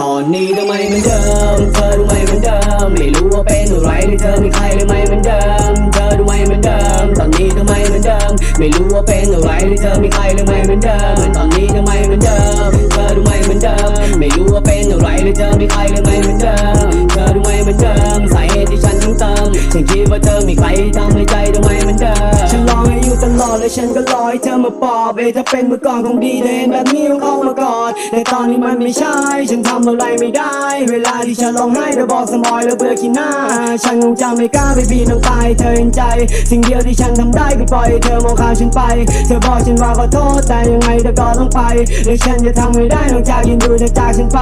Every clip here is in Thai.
ตอนนี้ทำไมเหมือนเดิมเธอทำไมเหมือนเดิมไม่รู้ว่าเป็นอะไรหรือเธอมีใครหรือไม่เหมือนเดิมเธอทำไมเหมือนเดิมตอนนี้ทำไมเหมือนเดิมไม่รู้ว่าเป็นอะไรหรือเธอมีใครหรือไม่เหมือนเดิมตอนนี้ทำไมเหมือนเดิมเธอทำไมเหมือนเดิมไม่รู้ว่าเป็นอะไรหรือเธอมีใครหรือไม่เหมือนเดิมเธอทำไมเหมือนเดิมสาเหตุที่ฉันต้องเติมฉันคิดว่าเธอมีใครทำให้ใจ ให้อยู่ตลอดและฉันก็รอให้เธอมาปอบเอถ้าเป็นเมื่อก่อนคงดีเลยแบบนี้ต้องเข้ามาก่อนแต่ตอนนี้มันไม่ใช่ ฉันทำอะไรไม่ได้ เวลาที่ฉันร้องไห้เธอบอกสมอยแล้วเบื่อขี้หน้า ฉันคงจะไม่กล้าไปบีน้ำตายเธอเห็นใจ สิ่งเดียวที่ฉันทำได้คือปล่อยเธอมองข้ามฉันไป เธอบอกฉันว่าขอโทษแต่ยังไงเธอก็ต้องไปและฉันจะทำไม่ได้นอกจากยืนดูเธอจากฉันไป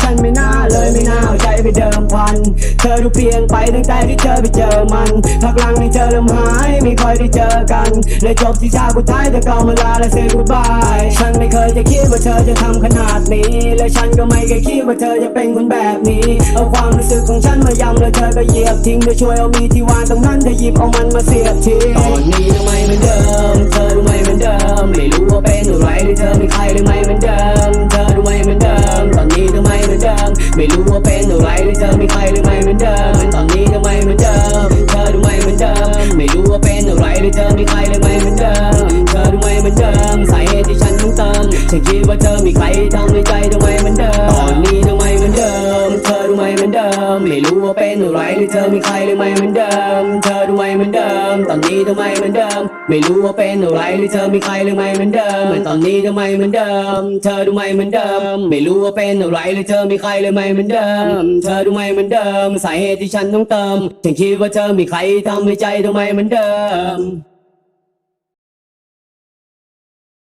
ฉันไม่น่าเลยไม่น่าเอาใจไปเดิมพัน เธอดูเปลี่ยนไปตั้งแต่ที่เธอไปเจอมันพักหลังนี่เธอเริ่มหายไม่ค่อยได้เจอกันเลยจบที่ชากูท้ายเธอก็มาลาและเซ y goodbye ฉันไม่เคยจะคิดว่าเธอจะทำขนาดนี้ และฉันก็ไม่เคยคิดว่าเธอจะเป็นคนแบบนี้ เอาความรู้สึกของฉันมายำแล้วเธอก็เหยียบทิ้งเธอช่วยเอามีที่วางตรงนั้นเธอหยิบเอามันมาเสียบทิ้งตอนนี้ทำไมเหมือนเดิม เธอทำไมเหมือนเดิม ไม่รู้ว่าเป็นอะไรหรือเธอมีใครหรือไม่เหมือนเดิม เธอทำไมเหมือนเดิม ตอนนี้ทำไมเหมือนเดิม ไม่รู้ว่าเป็นอะไรหรือเธอมีใครหรือไม่เหมือนเดิม ตอนนี้ทำไมเหมือนเดิม เธอท เติมฉันคิดว่าเธอมีใครทำให้ใจทำไมเหมือนเดิม ตอนนี้ทำไมเหมือนเดิม เธอทำไมเหมือนเดิม ไม่รู้ว่าเป็นอะไรหรือเธอมีใครหรือไม่เหมือนเดิม เธอทำไมเหมือนเดิม ตอนนี้ทำไมเหมือนเดิม ไม่รู้ว่าเป็นอะไรหรือเธอมีใครหรือไม่เหมือนเดิมเหมือนตอนนี้ทำไมเหมือนเดิม เธอทำไมเหมือนเดิม ไม่รู้ว่าเป็นอะไรหรือเธอมีใครหรือไม่เหมือนเดิม เธอทำไมเหมือนเดิม สาเหตุที่ฉันต้องเติมฉันคิดว่าเธอมีใครทำให้ใจทำไมเหมือนเดิม